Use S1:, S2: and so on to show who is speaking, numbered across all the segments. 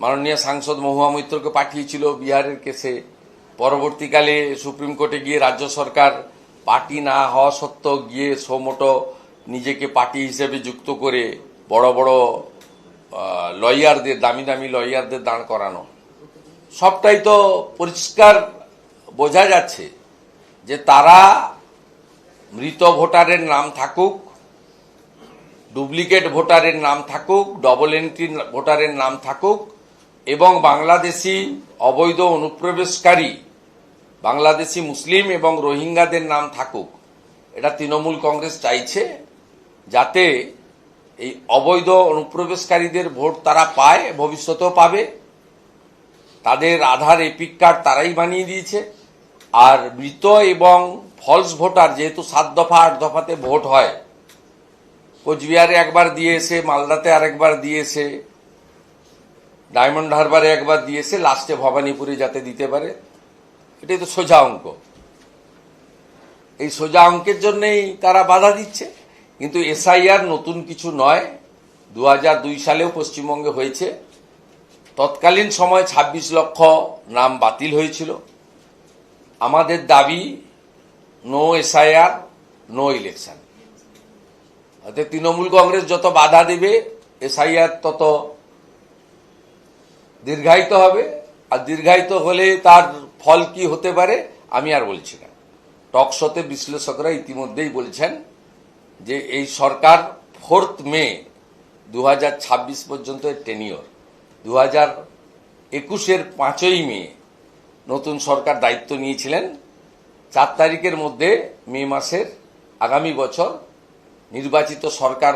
S1: মাননীয় সাংসদ মহুয়া মৈত্রকে পাঠিয়েছিল বিহারের কেসে। পরবর্তীকালে সুপ্রিম কোর্টে গিয়ে রাজ্য সরকার পার্টি না হওয়া সত্ত্বেও গিয়ে সোমোটো নিজেকে পার্টি হিসেবে যুক্ত করে বড় বড় লয়ারদের, দামি দামি লয়ারদের দাঁড় করানো। সবটাই তো পরিষ্কার বোঝা যাচ্ছে যে তারা মৃত ভোটারের নাম থাকুক, ডুপ্লিকেট ভোটারের নাম থাকুক, ডবল এন্ট্রি ভোটারের নাম থাকুক এবং বাংলাদেশি অবৈধ অনুপ্রবেশকারী, বাংলাদেশি মুসলিম এবং রোহিঙ্গাদের নাম থাকুক, এটা তৃণমূল কংগ্রেস চাইছে, যাতে এই অবৈধ অনুপ্রবেশকারীদের ভোট তারা পায়, ভবিষ্যতেও পাবে। তাদের আধার এপিক কার্ড তারাই বানিয়ে দিয়েছে। আর মৃত এবং ফলস ভোটার যেহেতু সাত দফা, আট দফাতে ভোট হয়, কোচবিহারে একবার দিয়েছে, মালদাতে আরেকবার দিয়েছে ডায়মন্ড হারবারে একবার দিয়েছে, লাস্টে ভবানীপুরে যাতে দিতে পারে। এটাই তো সোজা অঙ্ক। এই সোজা অঙ্কের জন্যই তারা বাধা দিচ্ছে। কিন্তু এসআইআর নতুন কিছু নয়। দু সালেও পশ্চিমবঙ্গে হয়েছে। তৎকালীন সময় ২৬ লক্ষ নাম বাতিল হয়েছিল। আমাদের দাবি, নো এসআইআর, নো ইলেকশন। অর্থাৎ তৃণমূল কংগ্রেস যত বাধা দেবে, এসআইআর তত দীর্ঘায়িত হবে, আর দীর্ঘায়িত হলে তার ফল কি হতে পারে, আমি আর বলছি না। টকশোতে বিশ্লেষকরা ইতিমধ্যেই বলছেন যে এই সরকার ফোর্থ মে দু হাজার ছাব্বিশ পর্যন্ত টেনিওর দু হাজার একুশের পাঁচই মে নতুন সরকার দায়িত্ব নিয়েছিলেন। চার তারিখের মধ্যে মে মাসের আগামী বছর নির্বাচিত সরকার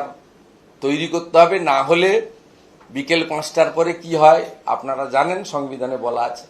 S1: তৈরি করতে হবে, না হলে বিকেল পাঁচটার পরে কি হয়? আপনারা জানেন সংবিধানে বলা আছে।